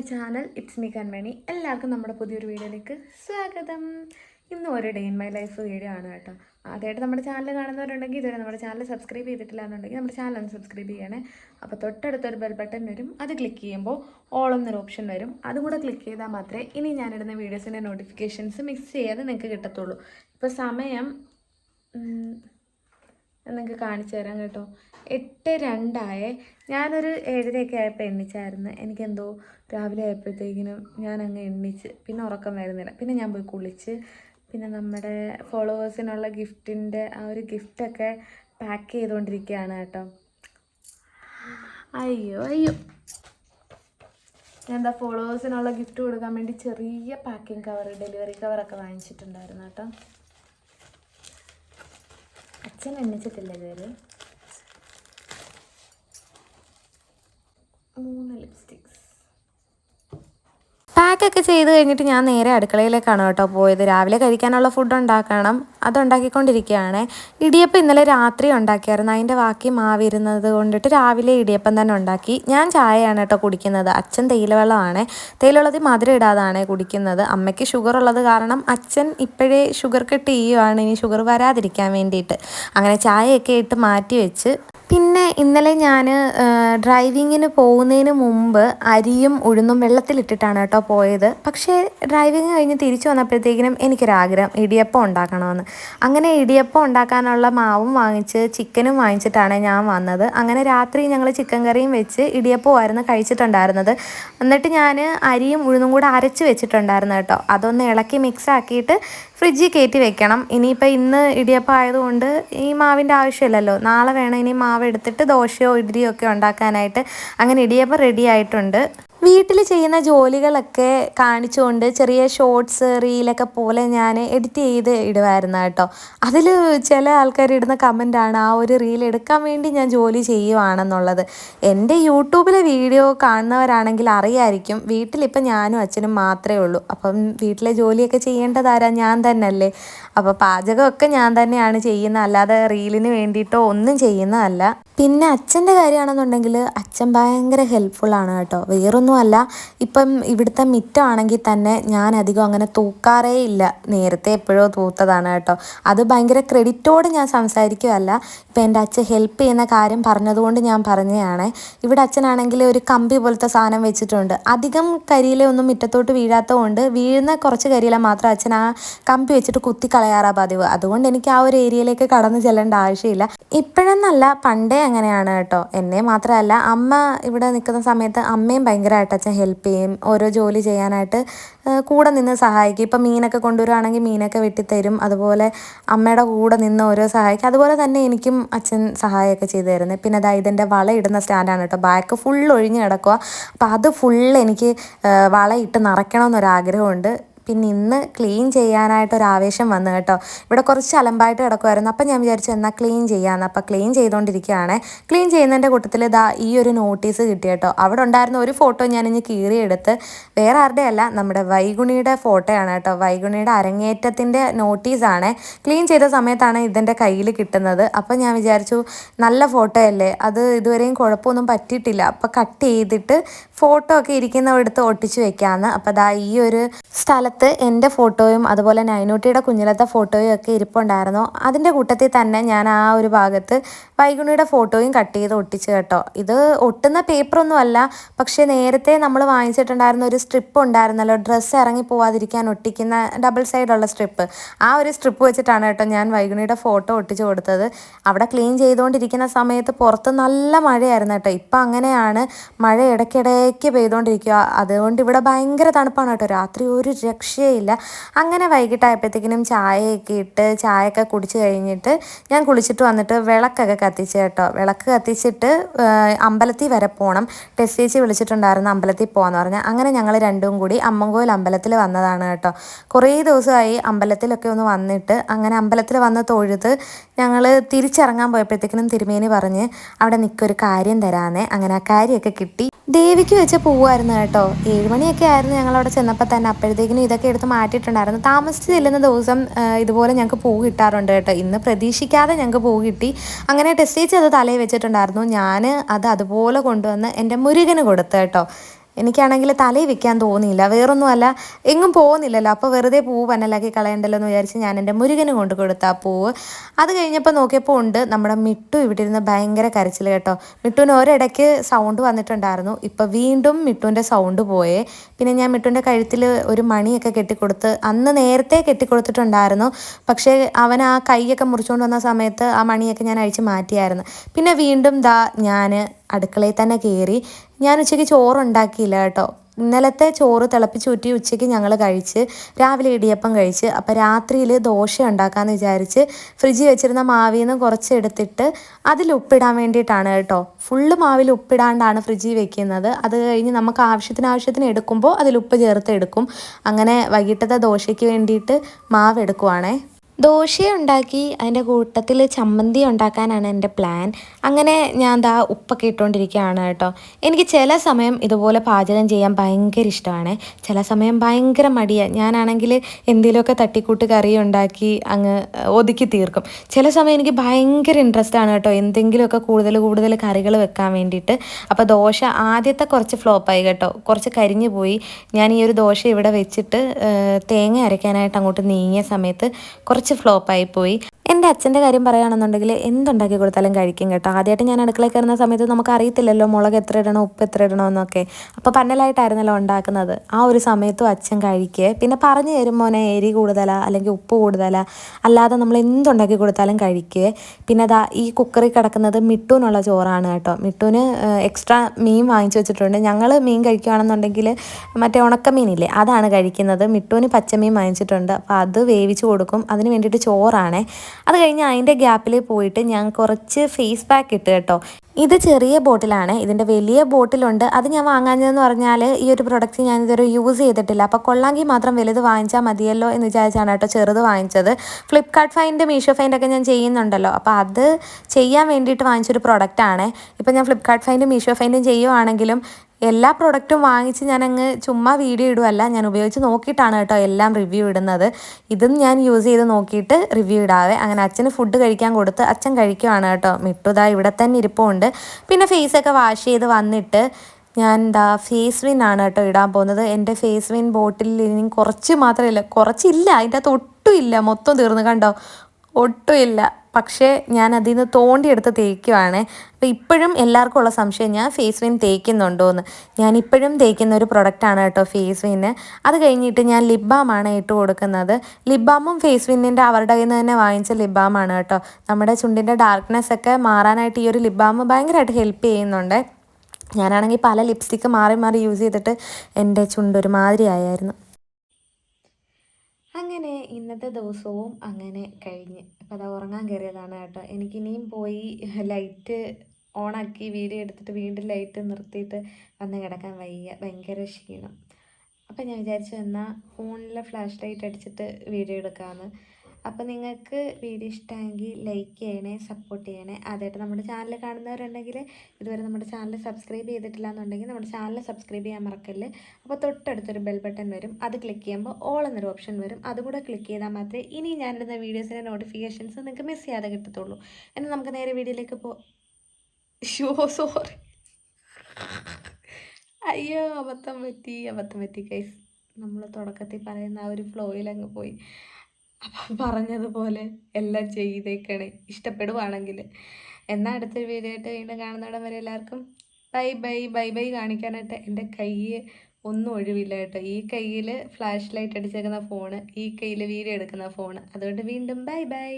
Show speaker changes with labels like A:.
A: My channel it's me Kanmani എല്ലാവർക്കും നമ്മുടെ പുതിയൊരു വീഡിയോയിലേക്ക് സ്വാഗതം. ഇന്ന് ഒരു day in my life video ആണ് കേട്ടോ. ആദ്യമായിട്ട് നമ്മുടെ ചാനൽ കാണുന്നവരുണ്ടെങ്കിൽ ഇതുവരെ നമ്മുടെ ചാനൽ സബ്സ്ക്രൈബ് ചെയ്തിട്ടില്ല എന്നുണ്ടെങ്കിൽ നമ്മുടെ ചാനൽ ഒന്ന് സബ്സ്ക്രൈബ് ചെയ്യണേ. അപ്പോൾ തൊട്ടടുത്തൊരു ബെൽ ബട്ടൺ വരും. അത് ക്ലിക്ക് ചെയ്യുമ്പോൾ ഓൾ എന്നൊരു ഓപ്ഷൻ വരും. അതും കൂടെ ക്ലിക്ക് ചെയ്താൽ മാത്രമേ ഇനി ഞാനിടുന്ന വീഡിയോസിന്റെ നോട്ടിഫിക്കേഷൻസ് മിക്സ് ചെയ്യാതെ നിങ്ങൾക്ക് കിട്ടത്തുള്ളൂ. ഇപ്പോൾ സമയം നിങ്ങൾക്ക് കാണിച്ചു തരാം കേട്ടോ. എട്ട് രണ്ടായേ ഞാനൊരു ഏഴരയൊക്കെ ആയപ്പോൾ എണ്ണിച്ചായിരുന്നു. എനിക്കെന്തോ രാവിലെ ആയപ്പോഴത്തേക്കിനും ഞാൻ അങ്ങ് എണ്ണിച്ച് പിന്നെ ഉറക്കം വരുന്നില്ല. പിന്നെ ഞാൻ പോയി കുളിച്ച്. പിന്നെ നമ്മുടെ ഫോളോവേഴ്സിനുള്ള ഗിഫ്റ്റിന്റെ ആ ഒരു ഗിഫ്റ്റൊക്കെ പാക്ക് ചെയ്തുകൊണ്ടിരിക്കുകയാണ് കേട്ടോ. അയ്യോ അയ്യോ. ഞാൻ എന്താ ഫോളോവേഴ്സിനുള്ള ഗിഫ്റ്റ് കൊടുക്കാൻ വേണ്ടി ചെറിയ പാക്കിംഗ് കവർ ഡെലിവറി കവറൊക്കെ വാങ്ങിച്ചിട്ടുണ്ടായിരുന്നു കേട്ടോ. അച്ഛൻ എണ്ണിച്ചിട്ടില്ല ഇതുവരെ? മൂന്ന് ലിപ്സ്റ്റിക്സ് പാക്കൊക്കെ ചെയ്ത് കഴിഞ്ഞിട്ട് ഞാൻ നേരെ അടുക്കളയിലേക്കാണ് കേട്ടോ പോയത്. രാവിലെ കഴിക്കാനുള്ള ഫുഡ് ഉണ്ടാക്കണം. അത് ഉണ്ടാക്കിക്കൊണ്ടിരിക്കുകയാണ്. ഇടിയപ്പം ഇന്നലെ രാത്രി ഉണ്ടാക്കിയായിരുന്നു. അതിന്റെ ബാക്കി മാവിരുന്നത് കൊണ്ടിട്ട് രാവിലെ ഇടിയപ്പം തന്നെ ഉണ്ടാക്കി. ഞാൻ ചായയാണ് കേട്ടോ കുടിക്കുന്നത്. അച്ഛൻ തേയിലവെള്ളമാണ്. തേയിലവെള്ളത്തിൽ മധുരം ഇടാതാണ് കുടിക്കുന്നത്. അമ്മയ്ക്ക് ഷുഗർ ഉള്ളത് കാരണം അച്ഛൻ ഇപ്പോഴേ ഷുഗർ കട്ട് ചെയ്യുവാണ് ഇനി ഷുഗർ വരാതിരിക്കാൻ വേണ്ടിയിട്ട്. അങ്ങനെ ചായയൊക്കെ ഇട്ട് മാറ്റി വെച്ച് പിന്നെ ഇന്നലെ ഞാൻ ഡ്രൈവിങ്ങിന് പോകുന്നതിന് മുമ്പ് അരിയും ഉഴുന്നും വെള്ളത്തിലിട്ടിട്ടാണ് കേട്ടോ പോയത്. പക്ഷേ ഡ്രൈവിങ് കഴിഞ്ഞ് തിരിച്ചു വന്നപ്പോഴത്തേക്കിനും എനിക്കൊരാഗ്രഹം ഇടിയപ്പം ഉണ്ടാക്കണമെന്ന്. അങ്ങനെ ഇടിയപ്പം ഉണ്ടാക്കാനുള്ള മാവും വാങ്ങിച്ച് ചിക്കനും വാങ്ങിച്ചിട്ടാണ് ഞാൻ വന്നത്. അങ്ങനെ രാത്രി ഞങ്ങൾ ചിക്കൻ കറിയും വെച്ച് ഇടിയപ്പമായിരുന്നു കഴിച്ചിട്ടുണ്ടായിരുന്നത്. എന്നിട്ട് ഞാൻ അരിയും ഉഴുന്നും കൂടെ അരച്ച് വെച്ചിട്ടുണ്ടായിരുന്നു കേട്ടോ. അതൊന്ന് ഇളക്കി മിക്സ് ആക്കിയിട്ട് ഫ്രിഡ്ജിൽ കയറ്റി വെക്കണം. ഇനിയിപ്പോൾ ഇന്ന് ഇടിയപ്പം ആയതുകൊണ്ട് ഈ മാവിന്റെ ആവശ്യമില്ലല്ലോ. നാളെ വേണം ഇനി മാവ് എടുത്തിട്ട് ദോശയോ ഇഡ്ഡലിയോ ഒക്കെ ഉണ്ടാക്കാനായിട്ട്. അങ്ങനെ ഇടിയപ്പം റെഡി ആയിട്ടുണ്ട്. വീട്ടിൽ ചെയ്യുന്ന ജോലികളൊക്കെ കാണിച്ചുകൊണ്ട് ചെറിയ ഷോർട്സ് റീലൊക്കെ പോലെ ഞാൻ എഡിറ്റ് ചെയ്ത് ഇടുമായിരുന്നു കേട്ടോ. അതിൽ ചില ആൾക്കാർ ഇടുന്ന കമന്റാണ് ആ ഒരു റീൽ എടുക്കാൻ വേണ്ടി ഞാൻ ജോലി ചെയ്യുവാണെന്നുള്ളത്. എന്റെ യൂട്യൂബിലെ വീഡിയോ കാണുന്നവരാണെങ്കിൽ അറിയായിരിക്കും വീട്ടിലിപ്പം ഞാനും അച്ഛനും മാത്രമേ ഉള്ളൂ. അപ്പം വീട്ടിലെ ജോലിയൊക്കെ ചെയ്യേണ്ടതാരാ? ഞാൻ തന്നെയല്ലേ. അപ്പോൾ പാചകമൊക്കെ ഞാൻ തന്നെയാണ് ചെയ്യുന്നത്. അല്ലാതെ റീലിന് വേണ്ടിയിട്ടോ ഒന്നും ചെയ്യുന്നതല്ല. പിന്നെ അച്ഛന്റെ കാര്യമാണെന്നുണ്ടെങ്കിൽ അച്ഛൻ ഭയങ്കര ഹെൽപ്ഫുള്ളാണ് കേട്ടോ. വേറൊന്നുമല്ല ഇപ്പം ഇവിടുത്തെ മിറ്റമാണെങ്കിൽ തന്നെ ഞാൻ അധികം അങ്ങനെ തൂക്കാറേ ഇല്ല. നേരത്തെ എപ്പോഴോ തൂത്തതാണ് കേട്ടോ. അത് ഭയങ്കര ക്രെഡിറ്റോട് ഞാൻ സംസാരിക്കുകയല്ല. ഇപ്പം എന്റെ അച്ഛൻ ഹെൽപ്പ് ചെയ്യുന്ന കാര്യം പറഞ്ഞതുകൊണ്ട് ഞാൻ പറഞ്ഞതാണ്. ഇവിടെ അച്ഛനാണെങ്കിൽ ഒരു കമ്പി പോലത്തെ സാധനം വെച്ചിട്ടുണ്ട്. അധികം കരിയില ഒന്നും മുറ്റത്തോട്ട് വീഴാത്തതുകൊണ്ട് വീഴുന്ന കുറച്ച് കരിയില മാത്രം അച്ഛൻ ആ കമ്പി വെച്ചിട്ട് കുത്തി കളയാറാ പതിവ്. അതുകൊണ്ട് എനിക്ക് ആ ഒരു ഏരിയയിലേക്ക് കടന്നു ചെല്ലേണ്ട ആവശ്യമില്ല. ഇപ്പോഴെന്നല്ല പണ്ടേ അങ്ങനെയാണ് കേട്ടോ എന്നെ മാത്രമല്ല അമ്മ ഇവിടെ നിൽക്കുന്ന സമയത്ത് അമ്മയും ഭയങ്കരമായിട്ട് അച്ഛൻ ഹെൽപ്പ് ചെയ്യും. ഓരോ ജോലി ചെയ്യാനായിട്ട് കൂടെ നിന്ന് സഹായിക്കും. ഇപ്പം മീനൊക്കെ കൊണ്ടുവരുവാണെങ്കിൽ മീനൊക്കെ വെട്ടിത്തരും. അതുപോലെ അമ്മയുടെ കൂടെ നിന്ന് ഓരോ സഹായിക്കും. അതുപോലെ തന്നെ എനിക്കും അച്ഛൻ സഹായമൊക്കെ ചെയ്തു തരുന്നത് പിന്നെ അതായത് ഇതിന്റെ വള ഇടുന്ന സ്റ്റാൻഡാണ് കേട്ടോ ബാക്ക് ഫുൾ ഒഴിഞ്ഞ് കിടക്കുക അപ്പോൾ അത് ഫുൾ എനിക്ക് വളയിട്ട് നിറയ്ക്കണമെന്നൊരാഗ്രഹമുണ്ട്. പിന്നെ ഇന്ന് ക്ലീൻ ചെയ്യാനായിട്ട് ഒരു ആവേശം വന്നു കേട്ടോ. ഇവിടെ കുറച്ച് അലമ്പായിട്ട് കിടക്കുമായിരുന്നു അപ്പം ഞാൻ വിചാരിച്ചു എന്നാൽ ക്ലീൻ ചെയ്യാമെന്ന് അപ്പം ക്ലീൻ ചെയ്തുകൊണ്ടിരിക്കുകയാണ് ക്ലീൻ ചെയ്യുന്നതിന്റെ കൂട്ടത്തിൽ ഇതാ ഈ ഒരു നോട്ടീസ് കിട്ടി കേട്ടോ. അവിടെ ഉണ്ടായിരുന്ന ഒരു ഫോട്ടോ ഞാൻ ഇനി കീറിയെടുത്ത് വേറെ ആരുടെ അല്ല നമ്മുടെ വൈഗുണിയുടെ ഫോട്ടോയാണ് കേട്ടോ. വൈഗുണിയുടെ അരങ്ങേറ്റത്തിന്റെ നോട്ടീസാണ്. ക്ലീൻ ചെയ്ത സമയത്താണ് ഇതിന്റെ കയ്യിൽ കിട്ടുന്നത്. അപ്പം ഞാൻ വിചാരിച്ചു നല്ല ഫോട്ടോ അല്ലേ അത് ഇതുവരെയും കുഴപ്പമൊന്നും പറ്റിയിട്ടില്ല. അപ്പം കട്ട് ചെയ്തിട്ട് ഫോട്ടോ ഒക്കെ ഇരിക്കുന്നവടുത്ത് ഒട്ടിച്ചു വെക്കാമെന്ന് അപ്പം അതാ ഈ ഒരു സ്ഥലത്ത് എന്റെ ഫോട്ടോയും അതുപോലെ നൈനൂട്ടിയുടെ കുഞ്ഞിലത്തെ ഫോട്ടോയും ഒക്കെ ഇരിപ്പുണ്ടായിരുന്നു. അതിന്റെ കൂട്ടത്തിൽ തന്നെ ഞാൻ ആ ഒരു ഭാഗത്ത് വൈഗുണിയുടെ ഫോട്ടോയും കട്ട് ചെയ്ത് ഒട്ടിച്ച് കേട്ടോ. ഇത് ഒട്ടുന്ന പേപ്പറൊന്നുമല്ല പക്ഷേ നേരത്തെ നമ്മൾ വാങ്ങിച്ചിട്ടുണ്ടായിരുന്ന ഒരു സ്ട്രിപ്പ് ഉണ്ടായിരുന്നല്ലോ ഡ്രസ്സ് ഇറങ്ങി പോവാതിരിക്കാൻ ഒട്ടിക്കുന്ന ഡബിൾ സൈഡുള്ള സ്ട്രിപ്പ്. ആ ഒരു സ്ട്രിപ്പ് വെച്ചിട്ടാണ് കേട്ടോ ഞാൻ വൈഗുണിയുടെ ഫോട്ടോ ഒട്ടിച്ച് കൊടുത്തത്. അവിടെ ക്ലീൻ ചെയ്തുകൊണ്ടിരിക്കുന്ന സമയത്ത് പുറത്ത് നല്ല മഴയായിരുന്നു കേട്ടോ. ഇപ്പം അങ്ങനെയാണ് മഴ ഇടയ്ക്കിടയ്ക്ക് പെയ്തുകൊണ്ടിരിക്കുക. അതുകൊണ്ട് ഇവിടെ ഭയങ്കര തണുപ്പാണ് കേട്ടോ. രാത്രി ഒരു രക്ഷയില്ല. അങ്ങനെ വൈകിട്ടായപ്പോഴത്തേക്കിനും ചായയൊക്കെ ഇട്ട് ചായയൊക്കെ കുടിച്ച് കഴിഞ്ഞിട്ട് ഞാൻ കുളിച്ചിട്ട് വന്നിട്ട് വിളക്കൊക്കെ കത്തിച്ച് കേട്ടോ. വിളക്ക് കത്തിച്ചിട്ട് അമ്പലത്തിൽ വരെ പോകണം ടെസ്റ്റ് ചേച്ചി വിളിച്ചിട്ടുണ്ടായിരുന്നു അമ്പലത്തിൽ പോകാന്ന് പറഞ്ഞാൽ അങ്ങനെ ഞങ്ങൾ രണ്ടും കൂടി അമ്മങ്കോയിൽ അമ്പലത്തിൽ വന്നതാണ് കേട്ടോ. കുറേ ദിവസമായി അമ്പലത്തിലൊക്കെ ഒന്ന് വന്നിട്ട് അങ്ങനെ അമ്പലത്തിൽ വന്ന് തൊഴുത് ഞങ്ങൾ തിരിച്ചിറങ്ങാൻ പോയപ്പോഴത്തേക്കിനും തിരുമേനി പറഞ്ഞ് അവിടെ നിൽക്കൊരു കാര്യം തരാന്നേ. അങ്ങനെ ആ കാര്യമൊക്കെ കിട്ടി. ദേവിക്ക് വെച്ച പോവായിരുന്നു കേട്ടോ. ഏഴുമണിയൊക്കെ ആയിരുന്നു ഞങ്ങൾ അവിടെ ചെന്നപ്പോൾ തന്നെ. അപ്പോഴത്തേക്കിനും ഇതൊക്കെ എടുത്ത് മാറ്റിയിട്ടുണ്ടായിരുന്നു. താമസിച്ച് ചെല്ലുന്ന ദിവസം ഇതുപോലെ ഞങ്ങൾക്ക് പൂ കിട്ടാറുണ്ട് കേട്ടോ. ഇന്ന് പ്രതീക്ഷിക്കാതെ ഞങ്ങൾക്ക് പൂ കിട്ടി. അങ്ങനെ ടെസ്റ്റ് ചെയ്ത് അത് തലയിൽ വെച്ചിട്ടുണ്ടായിരുന്നു. ഞാൻ അത് അതുപോലെ കൊണ്ടുവന്ന് എന്റെ മുരുകന് കൊടുത്തു കേട്ടോ. എനിക്കാണെങ്കിൽ തലയിൽ വെക്കാൻ തോന്നിയില്ല. വേറൊന്നുമല്ല എങ്ങും പോകുന്നില്ലല്ലോ. അപ്പോൾ വെറുതെ പൂവ് പന്നലാക്കി കളയണ്ടല്ലോ എന്ന് വിചാരിച്ച് ഞാൻ എന്റെ മുരുകന് കൊണ്ട് കൊടുത്ത ആ പൂവ്. അത് കഴിഞ്ഞപ്പോൾ നോക്കിയപ്പോൾ ഉണ്ട് നമ്മുടെ മിട്ടു ഇവിടെ ഇരുന്ന് ഭയങ്കര കരച്ചിൽ കേട്ടോ. മിട്ടുവിന് ഒരിടയ്ക്ക് സൗണ്ട് വന്നിട്ടുണ്ടായിരുന്നു. ഇപ്പോൾ വീണ്ടും മിട്ടുവിന്റെ സൗണ്ട് പോയേ. പിന്നെ ഞാൻ മിട്ടുവിന്റെ കഴുത്തിൽ ഒരു മണിയൊക്കെ കെട്ടിക്കൊടുത്ത് അന്ന് നേരത്തെ കെട്ടിക്കൊടുത്തിട്ടുണ്ടായിരുന്നു. പക്ഷേ അവൻ ആ കൈയൊക്കെ മുറിച്ചുകൊണ്ട് വന്ന സമയത്ത് ആ മണിയൊക്കെ ഞാൻ അഴിച്ച് മാറ്റിയായിരുന്നു. പിന്നെ വീണ്ടും ദാ ഞാൻ അടുക്കളയിൽ തന്നെ കയറി. ഞാൻ ഉച്ചയ്ക്ക് ചോറുണ്ടാക്കിയില്ല കേട്ടോ. ഇന്നലത്തെ ചോറ് തിളപ്പിച്ചൂറ്റി ഉച്ചയ്ക്ക് ഞങ്ങൾ കഴിച്ച് രാവിലെ ഇടിയപ്പം കഴിച്ച് അപ്പോൾ രാത്രിയിൽ ദോശ ഉണ്ടാക്കാമെന്ന് വിചാരിച്ച് ഫ്രിഡ്ജിൽ വെച്ചിരുന്ന മാവിൽ നിന്ന് കുറച്ച് എടുത്തിട്ട് അതിൽ ഉപ്പിടാൻ വേണ്ടിയിട്ടാണ് കേട്ടോ. ഫുള്ള് മാവിൽ ഉപ്പിടാണ്ടാണ് ഫ്രിഡ്ജിൽ വെക്കുന്നത്. അത് കഴിഞ്ഞ് നമുക്ക് ആവശ്യത്തിന് ആവശ്യത്തിന് എടുക്കുമ്പോൾ അതിൽ ഉപ്പ് ചേർത്ത് എടുക്കും. അങ്ങനെ വൈകിട്ടത്തെ ദോശയ്ക്ക് വേണ്ടിയിട്ട് മാവ് എടുക്കുവാണേ. ദോശ ഉണ്ടാക്കി അതിന്റെ കൂട്ടത്തിൽ ചമ്മന്തി ഉണ്ടാക്കാനാണ് എന്റെ പ്ലാൻ അങ്ങനെ ഞാൻ ദാ ഉപ്പൊക്കെ ഇട്ടുകൊണ്ടിരിക്കുകയാണ് കേട്ടോ. എനിക്ക് ചില സമയം ഇതുപോലെ പാചകം ചെയ്യാൻ ഭയങ്കര ഇഷ്ടമാണ്. ചില സമയം ഭയങ്കര മടിയാണ് ഞാനാണെങ്കിൽ എന്തെങ്കിലുമൊക്കെ തട്ടിക്കൂട്ട് കറി ഉണ്ടാക്കി അങ്ങ് ഒതുക്കി തീർക്കും. ചില സമയം എനിക്ക് ഭയങ്കര ഇൻട്രസ്റ്റ് ആണ് കേട്ടോ. എന്തെങ്കിലുമൊക്കെ കൂടുതൽ കൂടുതൽ കറികൾ വെക്കാൻ വേണ്ടിയിട്ട്. അപ്പോൾ ദോശ ആദ്യത്തെ കുറച്ച് ഫ്ലോപ്പായി കേട്ടോ. കുറച്ച് കരിഞ്ഞു പോയി. ഞാൻ ഈ ഒരു ദോശ ഇവിടെ വെച്ചിട്ട് തേങ്ങ അരയ്ക്കാനായിട്ട് അങ്ങോട്ട് നീങ്ങിയ സമയത്ത് കുറച്ച് ഫ്ലോപ്പായി പോയി. എന്റെ അച്ഛന്റെ കാര്യം പറയുകയാണെന്നുണ്ടെങ്കിൽ എന്തുണ്ടാക്കി കൊടുത്താലും കഴിക്കും കേട്ടോ. ആദ്യമായിട്ട് ഞാൻ അടുക്കളയിൽ കയറുന്ന സമയത്ത് നമുക്ക് അറിയത്തില്ലല്ലോ മുളക് എത്ര ഇടണോ ഉപ്പ് എത്ര ഇടണോ എന്നൊക്കെ. അപ്പോൾ പന്നലായിട്ടായിരുന്നല്ലോ ഉണ്ടാക്കുന്നത്. ആ ഒരു സമയത്തും അച്ഛൻ കഴിക്കുക. പിന്നെ പറഞ്ഞു തരും മോനെ എരി കൂടുതലാ അല്ലെങ്കിൽ ഉപ്പ് കൂടുതലാ. അല്ലാതെ നമ്മൾ എന്തുണ്ടാക്കി കൊടുത്താലും കഴിക്കുക. പിന്നെ അതാ ഈ കുക്കറിൽ കിടക്കുന്നത് മിട്ടൂനുള്ള ചോറാണ് കേട്ടോ. മിട്ടൂന് എക്സ്ട്രാ മീൻ വാങ്ങിച്ചു വെച്ചിട്ടുണ്ട്. ഞങ്ങൾ മീൻ കഴിക്കുകയാണെന്നുണ്ടെങ്കിൽ മറ്റേ ഉണക്കമീനില്ലേ അതാണ് കഴിക്കുന്നത്. മിട്ടൂന് പച്ചമീൻ വാങ്ങിച്ചിട്ടുണ്ട്. അപ്പോൾ അത് വേവിച്ച് കൊടുക്കും. അതിന് വേണ്ടിയിട്ട് ചോറാണേ. അത് കഴിഞ്ഞ് അതിന്റെ ഗ്യാപ്പിൽ പോയിട്ട് ഞാൻ കുറച്ച് ഫേസ് പാക്ക് ഇട്ട് കേട്ടോ. ഇത് ചെറിയ ബോട്ടിലാണ്. ഇതിന്റെ വലിയ ബോട്ടിലുണ്ട്. അത് ഞാൻ വാങ്ങാഞ്ഞതെന്ന് പറഞ്ഞാൽ ഈ ഒരു പ്രൊഡക്റ്റ് ഞാൻ ഇതുവരെ യൂസ് ചെയ്തിട്ടില്ല. അപ്പോൾ കൊള്ളാമെങ്കിൽ മാത്രം വലുത് വാങ്ങിച്ചാൽ മതിയല്ലോ എന്ന് വിചാരിച്ചാണ് കേട്ടോ ചെറുത് വാങ്ങിച്ചത്. ഫ്ലിപ്കാർട്ട് ഫൈൻഡ് മീഷോ ഫൈൻഡ് ഒക്കെ ഞാൻ ചെയ്യുന്നുണ്ടല്ലോ. അപ്പോൾ അത് ചെയ്യാൻ വേണ്ടിയിട്ട് വാങ്ങിച്ചൊരു പ്രൊഡക്റ്റാണ് ഇപ്പോൾ ഞാൻ ഫ്ലിപ്കാർട്ട് ഫൈൻഡ് മീഷോ ഫൈൻഡും ചെയ്യുവാണെങ്കിലും എല്ലാ പ്രൊഡക്റ്റും വാങ്ങിച്ച് ഞാൻ അങ്ങ് ചുമ്മാ വീഡിയോ ഇടുമല്ല ഞാൻ ഉപയോഗിച്ച് നോക്കിയിട്ടാണ് കേട്ടോ എല്ലാം റിവ്യൂ ഇടുന്നത്. ഇതും ഞാൻ യൂസ് ചെയ്ത് നോക്കിയിട്ട് റിവ്യൂ ഇടാവേ. അങ്ങനെ അച്ഛന് ഫുഡ് കഴിക്കാൻ കൊടുത്ത് അച്ഛൻ കഴിക്കുവാണ് കേട്ടോ. മിട്ടുതാ ഇവിടെ തന്നെ ഇരിപ്പുണ്ട്. പിന്നെ ഫേസൊക്കെ വാഷ് ചെയ്ത് വന്നിട്ട് ഞാൻ എന്താ ഫേസ് വിൻ ആണ് കേട്ടോ ഇടാൻ പോകുന്നത്. എന്റെ ഫേസ് വിൻ ബോട്ടിലിൽ ഇനി കുറച്ച് മാത്രമല്ല കുറച്ചില്ല. അതിന്റെ അകത്ത് ഒട്ടും ഇല്ല. മൊത്തം തീർന്നു. കണ്ടോ? ഒട്ടും ഇല്ല. പക്ഷേ ഞാൻ അതിൽ നിന്ന് തോണ്ടിയെടുത്ത് തേക്കുവാണ്. അപ്പോൾ ഇപ്പോഴും എല്ലാവർക്കും ഉള്ള സംശയം ഞാൻ ഫേസ് വിൻ തേക്കുന്നുണ്ടോ എന്ന്. ഞാൻ ഇപ്പോഴും തേക്കുന്ന ഒരു പ്രൊഡക്റ്റാണ് കേട്ടോ ഫേസ് വിന് അത് കഴിഞ്ഞിട്ട് ഞാൻ ലിപ് ബാമാണ് ഇട്ട് കൊടുക്കുന്നത്. ലിപ് ബാമും ഫേസ് വിന്നിന്റെ അവരുടെ കയ്യിൽ നിന്ന് തന്നെ വാങ്ങിച്ച ലിപ് ബാമാണ് കേട്ടോ. നമ്മുടെ ചുണ്ടിന്റെ ഡാർക്ക്നെസ് ഒക്കെ മാറാനായിട്ട് ഈ ഒരു ലിപ് ബാം ഭയങ്കരമായിട്ട് ഹെൽപ്പ് ചെയ്യുന്നുണ്ട്. ഞാനാണെങ്കിൽ പല ലിപ്സ്റ്റിക്ക് മാറി മാറി യൂസ് ചെയ്തിട്ട് എന്റെ ചുണ്ട് ഒരുമാതിരി ആയായിരുന്നു. അങ്ങനെ ഇന്നത്തെ ദിവസവും അങ്ങനെ കഴിഞ്ഞ്. അപ്പോൾ അത് ഉറങ്ങാൻ കയറിയതാണ് കേട്ടോ. എനിക്കിനിയും പോയി ലൈറ്റ് ഓണാക്കി വീഡിയോ എടുത്തിട്ട് വീണ്ടും ലൈറ്റ് നിർത്തിയിട്ട് വന്ന് കിടക്കാൻ വയ്യ. ഭയങ്കര ക്ഷീണം. അപ്പം ഞാൻ വിചാരിച്ചു എന്നാൽ ഫോണിലെ ഫ്ലാഷ് ലൈറ്റ് അടിച്ചിട്ട് വീഡിയോ എടുക്കാമെന്ന് അപ്പോൾ നിങ്ങൾക്ക് വീഡിയോ ഇഷ്ടമെങ്കിൽ ലൈക്ക് ചെയ്യണേ സപ്പോർട്ട് ചെയ്യണേ. ആദ്യമായിട്ട് നമ്മുടെ ചാനൽ കാണുന്നവരുണ്ടെങ്കിൽ ഇതുവരെ നമ്മുടെ ചാനൽ സബ്സ്ക്രൈബ് ചെയ്തിട്ടില്ല എന്നുണ്ടെങ്കിൽ നമ്മുടെ ചാനൽ സബ്സ്ക്രൈബ് ചെയ്യാൻ മറക്കല്ല്. അപ്പോൾ തൊട്ടടുത്തൊരു ബെൽ ബട്ടൺ വരും. അത് ക്ലിക്ക് ചെയ്യുമ്പോൾ ഓൾ എന്നൊരു ഓപ്ഷൻ വരും. അതുകൂടെ ക്ലിക്ക് ചെയ്താൽ മാത്രമേ ഇനി ഞാനിടുന്ന വീഡിയോസിന്റെ നോട്ടിഫിക്കേഷൻസ് നിങ്ങൾക്ക് മിസ് ചെയ്യാതെ കിട്ടത്തുള്ളൂ. എന്നാൽ നമുക്ക് നേരെ വീഡിയോയിലേക്ക് പോ ഷോ സോറി അയ്യോ അബദ്ധം പറ്റി അബദ്ധം പറ്റി കൈസ് നമ്മൾ തുടക്കത്തിൽ പറയുന്ന ആ ഒരു ഫ്ലോയിൽ അങ്ങ് പോയി. അപ്പം പറഞ്ഞതുപോലെ എല്ലാം ചെയ്തേക്കണേ. ഇഷ്ടപ്പെടുവാണെങ്കിൽ. എന്നാൽ അടുത്തൊരു വീഡിയോ ആയിട്ട് വീണ്ടും കാണുന്നവിടം വരെ എല്ലാവർക്കും ബൈ ബൈ ബൈ ബൈ കാണിക്കാനായിട്ട് എന്റെ കൈ ഒന്നും ഒഴിവില്ല കേട്ടോ. ഈ കയ്യിൽ ഫ്ലാഷ് ലൈറ്റ് അടിച്ചേക്കുന്ന ഫോണ് ഈ കയ്യിൽ വീഡിയോ എടുക്കുന്ന ഫോണ്. അതുകൊണ്ട് വീണ്ടും ബൈ ബൈ.